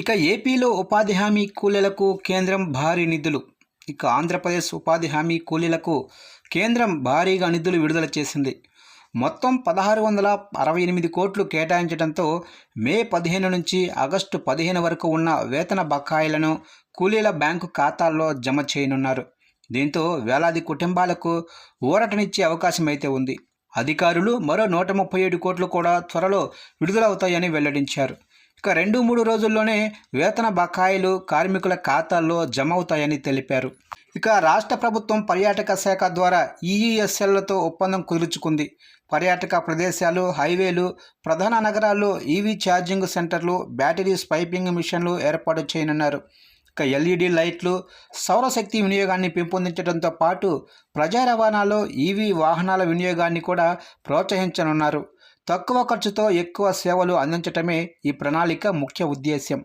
ఇక ఏపీలో ఉపాధి హామీ కూలీలకు కేంద్రం భారీ నిధులు. ఇక ఆంధ్రప్రదేశ్ ఉపాధి హామీ కూలీలకు కేంద్రం భారీగా నిధులు విడుదల చేసింది. మొత్తం పదహారు వందల అరవై ఎనిమిది కోట్లు కేటాయించడంతో మే పదిహేను నుంచి ఆగస్టు పదిహేను వరకు ఉన్న వేతన బకాయిలను కూలీల బ్యాంకు ఖాతాల్లో జమ చేయనున్నారు. దీంతో వేలాది కుటుంబాలకు ఊరటనిచ్చే అవకాశం అయితే ఉంది. అధికారులు మరో నూట ముప్పై ఏడు కోట్లు కూడా త్వరలో విడుదలవుతాయని వెల్లడించారు. ఇక రెండు మూడు రోజుల్లోనే వేతన బకాయిలు కార్మికుల ఖాతాల్లో జమ అవుతాయని తెలిపారు. ఇక రాష్ట్ర ప్రభుత్వం పర్యాటక శాఖ ద్వారా ఈఈఎస్ఎల్లతో ఒప్పందం కుదుర్చుకుంది. పర్యాటక ప్రదేశాలు హైవేలు ప్రధాన నగరాల్లో ఈవీ ఛార్జింగ్ సెంటర్లు బ్యాటరీస్ పైపింగ్ మిషన్లు ఏర్పాటు చేయనున్నారు. ఇక ఎల్ఈడి లైట్లు సౌరశక్తి వినియోగాన్ని పెంపొందించడంతో పాటు ప్రజా రవాణాలో ఈవీ వాహనాల వినియోగాన్ని కూడా ప్రోత్సహించనున్నారు. తక్కువ ఖర్చుతో ఎక్కువ సేవలు అందించటమే ఈ ప్రణాళిక ముఖ్య ఉద్దేశ్యం.